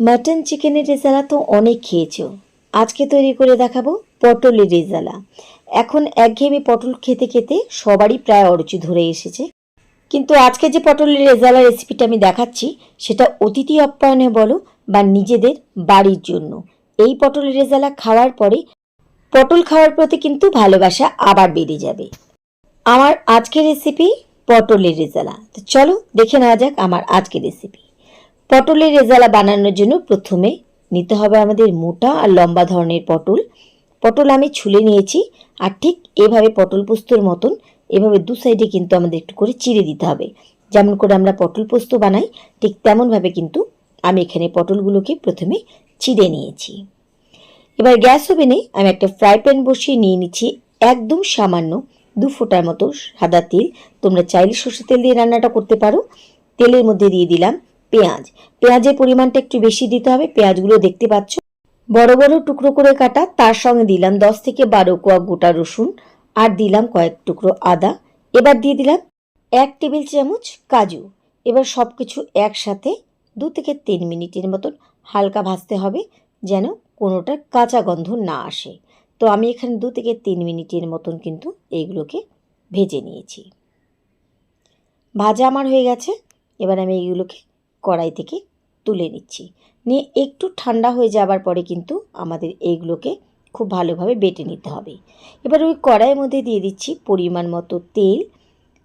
Mutton চিকেনের রেজালা তো অনেক খেয়েছো। আজকে তৈরি করে দেখাবো পটলের রেজালা। এখন একঘেয়েমি পটল খেতে খেতে সবারই প্রায় অরুচি ধরে এসেছে। কিন্তু আজকে যে পটলের রেজালা রেসিপিটা আমি দেখাচ্ছি, সেটা অতিথি আপ্যায়নে বলো বা নিজেদের বাড়ির জন্য। এই পটলের রেজালা খাওয়ার পরে পটল খাওয়ার প্রতি কিন্তু ভালোবাসা আবার বেড়ে যাবে। আমার আজকের রেসিপি পটলের রেজালা। তো চলো দেখে নেওয়া যাক আমার আজকের রেসিপি পটলের রেজালা বানানোর জন্য প্রথমে নিতে হবে আমাদের মোটা আর লম্বা ধরনের পটল। পটল আমি ছুলে নিয়েছি আর ঠিক এভাবে পটল পোস্তর মতন এভাবে দু সাইডে কিন্তু আমাদের একটু করে চিড়ে দিতে হবে। যেমন করে আমরা পটল পোস্ত বানাই, ঠিক তেমনভাবে কিন্তু আমি এখানে পটলগুলোকে প্রথমে চিড়ে নিয়েছি। এবার গ্যাস ওভেনে আমি একটা ফ্রাই প্যান বসিয়ে নিয়ে নিচ্ছি একদম সামান্য দু ফোঁটার মতো সাদা তেল। তোমরা চাইলে সর্ষে তেল দিয়ে রান্নাটা করতে পারো। তেলের মধ্যে দিয়ে দিলাম পেঁয়াজ। পেঁয়াজের পরিমাণটা একটু বেশি দিতে হবে, পেঁয়াজগুলো দেখতে পাচ্ছ। বড় বড় টুকরো করে কাটা, তার সঙ্গে দিলাম দশ থেকে বারো কোয়া গোটা রসুন আর দিলাম কয়েক টুকরো আদা। এবার দিয়ে দিলাম এক টেবিল চামচ কাজু। এবার সব কিছু একসাথে দু থেকে তিন মিনিটের মতন হালকা ভাজতে হবে, যেন কোনোটার কাঁচা গন্ধ না আসে। তো আমি এখানে দু থেকে তিন মিনিটের মতন কিন্তু এইগুলোকে ভেজে নিয়েছি। ভাজা আমার হয়ে গেছে। এবার আমি এইগুলোকে কড়াই থেকে তুলে নিচ্ছি। নিয়ে একটু ঠান্ডা হয়ে যাবার পরে কিন্তু আমাদের এইগুলোকে খুব ভালোভাবে বেটে নিতে হবে। এবার ওই কড়াইয়ের মধ্যে দিয়ে দিচ্ছি পরিমাণ মতো তেল।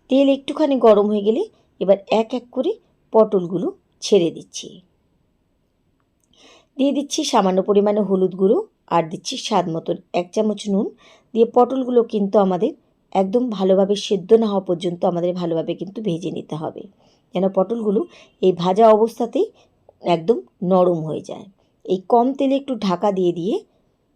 তেল একটুখানি গরম হয়ে গেলে এবার এক এক করে পটলগুলো ছেড়ে দিচ্ছি। দিয়ে দিচ্ছি সামান্য পরিমাণে হলুদ গুঁড়ো আর দিচ্ছি স্বাদ মতন এক চামচ নুন। দিয়ে পটলগুলো কিন্তু আমাদের একদম ভালোভাবে সেদ্ধ না হওয়া পর্যন্ত আমাদের ভালোভাবে কিন্তু ভেজে নিতে হবে। যেন পটলগুলো এই ভাজা অবস্থাতেই একদম নরম হয়ে যায়। এই কম তেলে একটু ঢাকা দিয়ে দিয়ে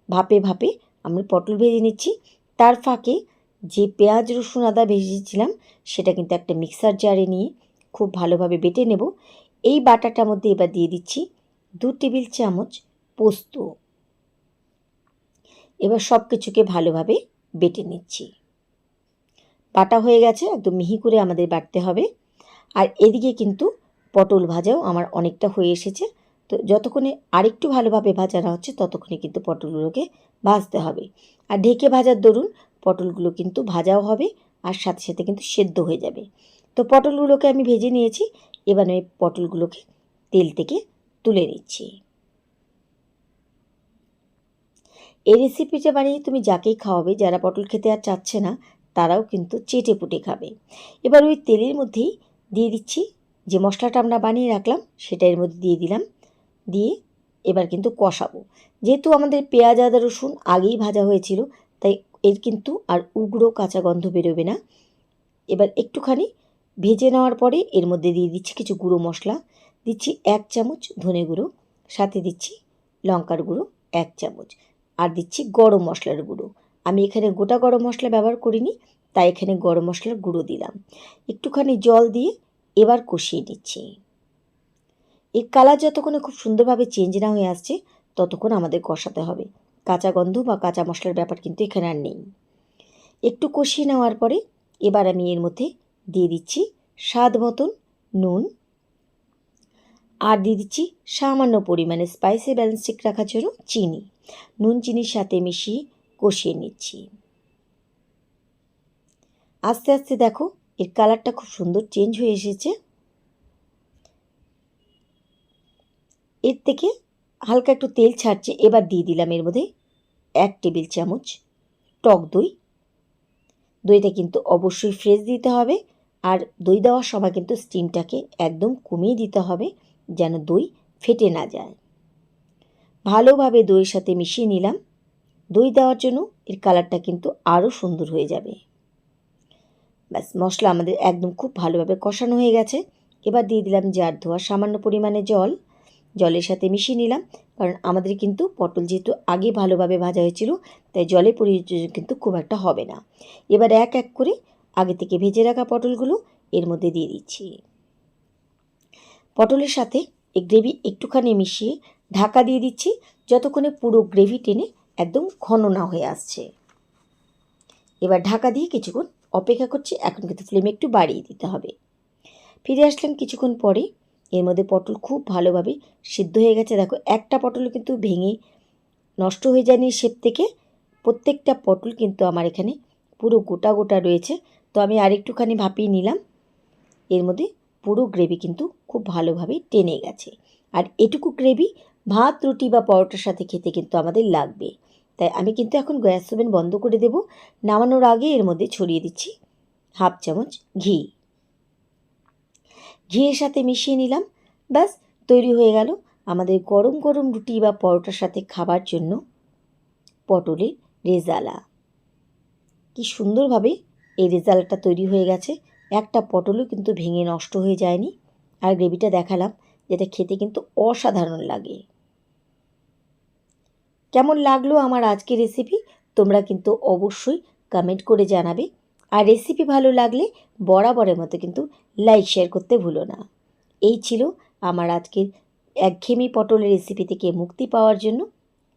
ভাপে ভাপে আমরা পটল ভেজে নিচ্ছি। তার ফাঁকে যে পেঁয়াজ, রসুন, আদা ভেজেছিলাম, সেটা কিন্তু একটা মিক্সার জারে নিয়ে খুব ভালোভাবে বেটে নেব। এই বাটাটার মধ্যে এবার দিয়ে দিচ্ছি দু টেবিল চামচ পোস্ত। এবার সব কিছুকে ভালোভাবে বেটে নিচ্ছি। বাটা হয়ে গেছে, একদম মিহি করে আমাদের বাটতে হবে। আর এদিকে কিন্তু পটল ভাজাও আমার অনেকটা হয়ে এসেছে। তো যতক্ষণে আরেকটু ভালোভাবে ভাজানো হচ্ছে, ততক্ষণে কিন্তু পটলগুলোকে ভাজতে হবে। আর ঢেকে ভাজার দরুন পটলগুলো কিন্তু ভাজাও হবে আর সাথে সাথে কিন্তু সেদ্ধ হয়ে যাবে। তো পটলগুলোকে আমি ভেজে নিয়েছি, এবার আমি পটলগুলোকে তেল থেকে তুলে নিচ্ছি। এই রেসিপিটা বানিয়ে তুমি যাকেই খাওয়াবে, যারা পটল খেতে আর চাচ্ছে না, তারাও কিন্তু চেটে পুটে খাবে। এবার ওই তেলের মধ্যেই দিয়ে দিচ্ছি। যে মশলাটা আমরা বানিয়ে রাখলাম, সেটা এর মধ্যে দিয়ে দিলাম। দিয়ে এবার কিন্তু কষাবো। যেহেতু আমাদের পেঁয়াজ, আদা, রসুন আগেই ভাজা হয়েছিল, তাই এর কিন্তু আর উগ্র কাঁচা গন্ধ বেরোবে না। এবার একটুখানি ভেজে নেওয়ার পরে এর মধ্যে দিয়ে দিচ্ছি কিছু গুঁড়ো মশলা। দিচ্ছি এক চামচ ধনে গুঁড়ো, সাথে দিচ্ছি লঙ্কার গুঁড়ো, এক চামচ। আর দিচ্ছি গরম মশলার গুঁড়ো। আমি এখানে গোটা গরম মশলা ব্যবহার করিনি, তাই এখানে গরম মশলার গুঁড়ো দিলাম। একটুখানি জল দিয়ে এবার কষিয়ে নিচ্ছি। এর কালার যতক্ষণে খুব সুন্দরভাবে চেঞ্জ না হয়ে আসছে, ততক্ষণ আমাদের কষাতে হবে। কাঁচা গন্ধ বা কাঁচা মশলার ব্যাপার কিন্তু এখানে আর নেই। একটু কষিয়ে নেওয়ার পরে এবার আমি এর মধ্যে দিয়ে দিচ্ছি স্বাদ মতন নুন আর দিয়ে দিচ্ছি সামান্য পরিমাণে স্পাইসি ব্যালেন্স ঠিক রাখার জন্য চিনি। নুন, চিনির সাথে মিশিয়ে কষিয়ে নিচ্ছি। আস্তে আস্তে দেখো এর কালারটা খুব সুন্দর চেঞ্জ হয়ে এসেছে। এর থেকে হালকা একটু তেল ছাড়ছে, এবার দিয়ে দিলাম এর মধ্যে এক টেবিল চামচ টক দই। দইটা কিন্তু অবশ্যই ফ্রেশ দিতে হবে আর দই দেওয়ার সময় কিন্তু স্টিমটাকে একদম কমিয়ে দিতে হবে যেন দই ফেটে না যায়। ভালোভাবে দইয়ের সাথে মিশিয়ে নিলাম। দই দেওয়ার জন্য এর কালারটা কিন্তু আরও সুন্দর হয়ে যাবে। ব্যাস, মশলা আমাদের একদম খুব ভালোভাবে কষানো হয়ে গেছে। এবার দিয়ে দিলাম জার ধোয়া সামান্য পরিমাণে জল। জলের সাথে মিশিয়ে নিলাম, কারণ আমাদের কিন্তু পটল যেহেতু আগে ভালোভাবে ভাজা হয়েছিল, তাই জলে প্রয়োজন কিন্তু খুব একটা হবে না। এবার এক এক করে আগে থেকে ভেজে রাখা পটলগুলো এর মধ্যে দিয়ে দিচ্ছি। পটলের সাথে এই গ্রেভি একটুখানি মিশিয়ে ঢাকা দিয়ে দিচ্ছি, যতক্ষণে পুরো গ্রেভি টেনে একদম ঘন না হয়ে আসছে। এবার ঢাকা দিয়ে কিছুক্ষণ অপেক্ষা করছি, এখন কিন্তু ফ্লেম একটু বাড়িয়ে দিতে হবে। ফিরে আসলাম কিছুক্ষণ পরে। এর মধ্যে পটল খুব ভালোভাবে সিদ্ধ হয়ে গেছে। দেখো, একটা পটল কিন্তু ভেঙে নষ্ট হয়ে যায়নি শেপ থেকে। প্রত্যেকটা পটল কিন্তু আমার এখানে পুরো গোটা গোটা রয়েছে। তো আমি আরেকটুখানি ভাপিয়ে নিলাম। এর মধ্যে পুরো গ্রেভি কিন্তু খুব ভালোভাবে টেনে গেছে। আর এটুকু গ্রেভি ভাত, রুটি বা পরোটার সাথে খেতে কিন্তু আমাদের লাগবে। তাই আমি কিন্তু এখন গ্যাস ওভেন বন্ধ করে দেব। নামানোর আগে এর মধ্যে ছড়িয়ে দিচ্ছি হাফ চামচ ঘি। ঘিয়ের সাথে মিশিয়ে নিলাম। ব্যাস, তৈরি হয়ে গেল আমাদের গরম গরম রুটি বা পরোটার সাথে খাবার জন্য পটলের রেজালা। কি সুন্দরভাবে এই রেজাল্টটা তৈরি হয়ে গেছে। একটা পটলও কিন্তু ভেঙে নষ্ট হয়ে যায়নি। আর গ্রেভিটা দেখালাম, যেটা খেতে কিন্তু অসাধারণ লাগে। কেমন লাগল আমার আজকের রেসিপি তোমরা কিন্তু অবশ্যই কমেন্ট করে জানাবে। আর রেসিপি ভালো লাগলে বরাবরের মতো কিন্তু লাইক শেয়ার করতে ভুলো না। এই ছিল আমার আজকের একঘেয়েমি পটলের রেসিপি থেকে মুক্তি পাওয়ার জন্য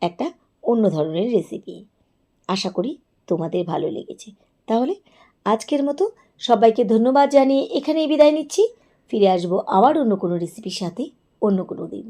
একটা অন্য ধরনের রেসিপি আশা করি তোমাদের ভালো লেগেছে। তাহলে আজকের মতো সবাইকে ধন্যবাদ জানিয়ে এখানেই বিদায় নিচ্ছি। ফিরে আসব আবার অন্য কোনো রেসিপির সাথে অন্য কোনো দিন।